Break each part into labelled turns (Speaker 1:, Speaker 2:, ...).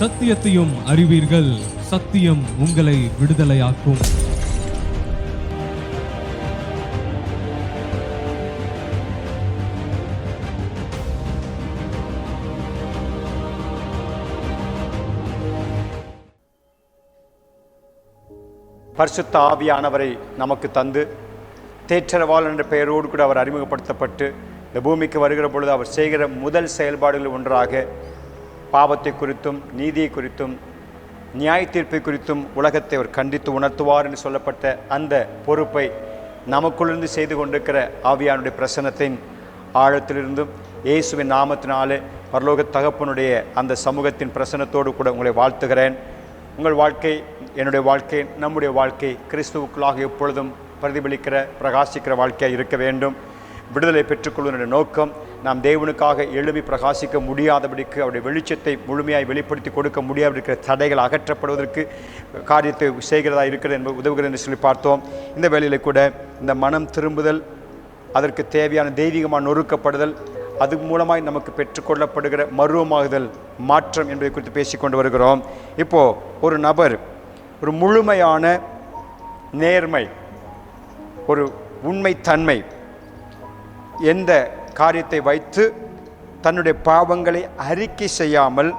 Speaker 1: சத்தியத்தையும் அறிவீர்கள். சத்தியம் உங்களை விடுதலையாக்கும்.
Speaker 2: பரிசுத்த ஆவியானவரை நமக்கு தந்து தேற்றரவாள் என்ற பெயரோடு கூட அவர் அறிமுகப்படுத்தப்பட்டு இந்த பூமிக்கு வருகிற பொழுது அவர் செய்கிற முதல் செயல்பாடுகள் ஒன்றாக பாவத்தை குறித்தும் நீதியை குறித்தும் நியாய தீர்ப்பை குறித்தும் உலகத்தை அவர் கண்டித்து உணர்த்துவார் என்று சொல்லப்பட்ட அந்த பொறுப்பை நமக்குள்ளிருந்து செய்து கொண்டிருக்கிற ஆவியானுடைய பிரசனத்தின் ஆழத்திலிருந்தும் இயேசுவின் நாமத்தினாலே பரலோக தகப்பனுடைய அந்த சமூகத்தின் பிரசனத்தோடு கூட உங்களை வாழ்த்துகிறேன். உங்கள் வாழ்க்கை என்னுடைய வாழ்க்கை நம்முடைய வாழ்க்கை கிறிஸ்துவுக்குள்ளாக எப்பொழுதும் பிரதிபலிக்கிற பிரகாசிக்கிற வாழ்க்கையாக இருக்க வேண்டும். விடுதலை பெற்றுக்கொள்வதனுடைய நோக்கம். நாம் தேவனுக்காக எழுப்பி பிரகாசிக்க முடியாதபடிக்கு அவருடைய வெளிச்சத்தை முழுமையாய் வெளிப்படுத்தி கொடுக்க முடியாமல் இருக்கிற தடைகள் அகற்றப்படுவதற்கு காரியத்தை செய்கிறதா இருக்கிறது என்பது உதவுகிறது என்று சொல்லி பார்த்தோம். இந்த வேலையில் கூட இந்த மனம் திரும்புதல் அதற்கு தேவையான தெய்வீகமான நொறுக்கப்படுதல் அது மூலமாய் நமக்கு பெற்றுக்கொள்ளப்படுகிற மருவமாகுதல் மாற்றம் என்பதை குறித்து பேசிக்கொண்டு வருகிறோம். இப்போது ஒரு நபர் ஒரு முழுமையான நேர்மை ஒரு உண்மைத்தன்மை எந்த காரியத்தை வைத்து தன்னுடைய பாவங்களை அறிக்கை செய்யாமல்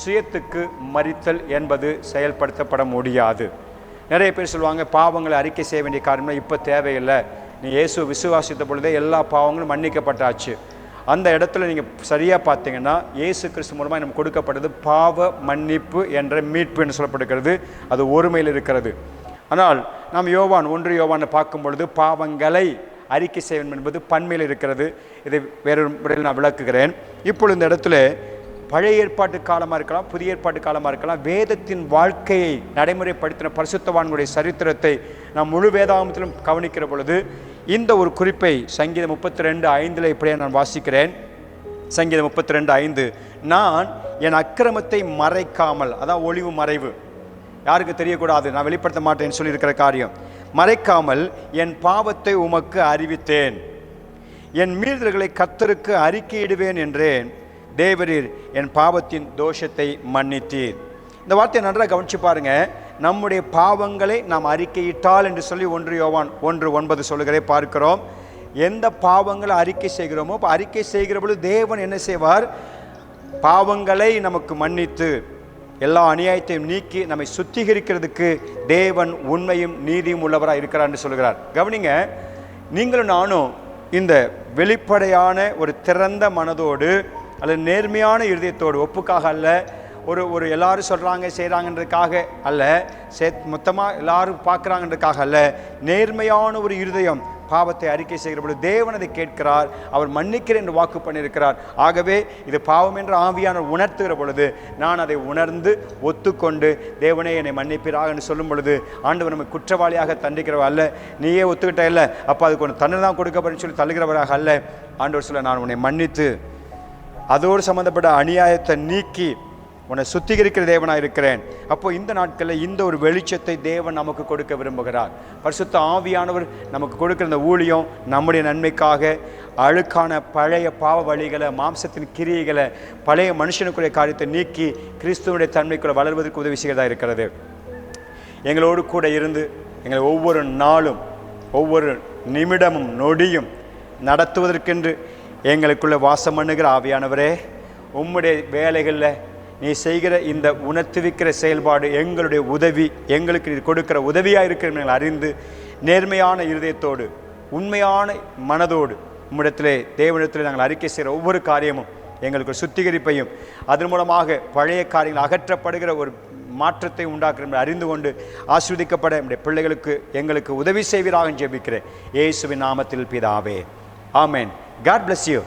Speaker 2: சுயத்துக்கு மறித்தல் என்பது செயல்படுத்தப்பட முடியாது. நிறைய பேர் சொல்லுவாங்க பாவங்களை அறிக்கை செய்ய வேண்டிய காரணம் இப்போ தேவையில்லை. நீ இயேசு விசுவாசித்த பொழுதே எல்லா பாவங்களும் மன்னிக்கப்பட்டாச்சு. அந்த இடத்துல நீங்கள் சரியாக பார்த்தீங்கன்னா இயேசு கிறிஸ்து மூலமாக நம்ம கொடுக்கப்பட்டது பாவ மன்னிப்பு என்ற மீட்பு என்று சொல்லப்படுகிறது. அது ஒருமையில் இருக்கிறது. ஆனால் நாம் யோவான் ஒன்று யோவானை பார்க்கும் பொழுது பாவங்களை அறிக்கை செய்ய என்பது பன்மையில் இருக்கிறது. இதை வேறொரு முறையில் நான் விளக்குகிறேன். இப்பொழுது இந்த இடத்துல பழைய ஏற்பாட்டு காலமாக இருக்கலாம் புதிய ஏற்பாட்டு காலமாக இருக்கலாம் வேதத்தின் வாழ்க்கையை நடைமுறைப்படுத்தின பரிசுத்தவான்களுடைய சரித்திரத்தை நாம் முழு வேதாகமத்திலும் கவனிக்கிற பொழுது இந்த ஒரு குறிப்பை சங்கீதம் முப்பத்தி ரெண்டு ஐந்தில் இப்படியே நான் வாசிக்கிறேன். சங்கீதம் முப்பத்தி ரெண்டு ஐந்து நான் என் அக்கிரமத்தை மறைக்காமல் அதான் ஒளிவு மறைவு. யாருக்கு தெரியக்கூடாது நான் வெளிப்படுத்த மாட்டேன்னு சொல்லியிருக்கிற காரியம். மறைக்காமல் என் பாவத்தை உமக்கு அறிவித்தேன். என் மீறுதல்களை கத்தருக்கு அறிக்கையிடுவேன் என்றேன். தேவரீர் என் பாவத்தின் தோஷத்தை மன்னித்தீர். இந்த வார்த்தையை நன்றாக கவனிச்சு பாருங்க. நம்முடைய பாவங்களை நாம் அறிக்கையிட்டால் என்று சொல்லி ஒன்று யோவான் ஒன்று ஒன்பது சொல்லுகிறே பார்க்கிறோம். எந்த பாவங்களை அறிக்கை செய்கிறோமோ இப்போ அறிக்கை செய்கிற பொழுது தேவன் என்ன செய்வார்? பாவங்களை நமக்கு மன்னித்து எல்லா அநியாயத்தையும் நீக்கி நம்மை சுத்திகரிக்கிறதுக்கு தேவன் உண்மையும் நீதியும் உள்ளவராக இருக்கிறான்னு சொல்கிறார். கவனிங்க நீங்களும் நானும் இந்த வெளிப்படையான ஒரு திறந்த மனதோடு அல்லது நேர்மையான இருதயத்தோடு ஒப்புக்காக அல்ல ஒரு ஒரு எல்லாரும் சொல்கிறாங்க செய்கிறாங்கன்றதுக்காக அல்ல சே மொத்தமாக எல்லாரும் பார்க்குறாங்கன்றதுக்காக அல்ல நேர்மையான ஒரு இருதயம் பாவத்தை அறிக்கை செய்கிற பொழுது தேவன் அதை கேட்கிறார். அவர் மன்னிக்கிறேன் என்று வாக்கு பண்ணியிருக்கிறார். ஆகவே இது பாவம் என்று ஆவியான உணர்த்துகிற பொழுது நான் அதை உணர்ந்து ஒத்துக்கொண்டு தேவனே என்னை மன்னிப்பீராக என்று சொல்லும் பொழுது ஆண்டவர் நம்மை குற்றவாளியாக தண்டிக்கிறவ அல்ல. நீயே ஒத்துக்கிட்ட இல்லை. அப்போ அதுக்கு ஒன்று தண்ணி தான் கொடுக்கப்படுன்னு சொல்லி தள்ளுகிறவராக அல்ல. ஆண்டவர் சொல்ல நான் உன்னை மன்னித்து அதோடு சம்மந்தப்பட்ட அநியாயத்தை நீக்கி உன்னை சுத்திகரிக்கிற தேவனாக இருக்கிறேன். அப்போ இந்த நாட்களில் இந்த ஒரு வெளிச்சத்தை தேவன் நமக்கு கொடுக்க விரும்புகிறார். பரிசுத்த ஆவியானவர் நமக்கு கொடுக்கிற இந்த ஊழியம் நம்முடைய நன்மைக்காக அழுக்கான பழைய பாவ வழிகளை மாம்சத்தின் கிரியைகளை பழைய மனுஷனுக்குரிய காரியத்தை நீக்கி கிறிஸ்துவனுடைய தன்மைக்குள்ள வளர்வதற்கு உதவி செய்கிறதா இருக்கிறது. எங்களோடு கூட இருந்து எங்களை ஒவ்வொரு நாளும் ஒவ்வொரு நிமிடமும் நொடியும் நடத்துவதற்கென்று எங்களுக்குள்ளே வாசம் பண்ணுகிற ஆவியானவரே உம்முடைய வேலைகளில் நீ செய்கிற இந்த உணர்த்துவிக்கிற செயல்பாடு எங்களுடைய உதவி எங்களுக்கு நீ கொடுக்கிற உதவியாக இருக்கிற நாங்கள் அறிந்து நேர்மையான இருதயத்தோடு உண்மையான மனதோடு உம்மிடத்திலே தேவனிடத்தில் நாங்கள் அறிக்கை செய்கிற ஒவ்வொரு காரியமும் எங்களுக்கு ஒரு சுத்திகரிப்பையும் அதன் மூலமாக பழைய காரியங்கள் அகற்றப்படுகிற ஒரு மாற்றத்தை உண்டாக்குற அறிந்து கொண்டு ஆஸ்வதிக்கப்பட நம்முடைய பிள்ளைகளுக்கு எங்களுக்கு உதவி செய்வீராக ஜெபிக்கிறேன். இயேசுவின் நாமத்தில் பிதாவே. ஆமேன். God bless you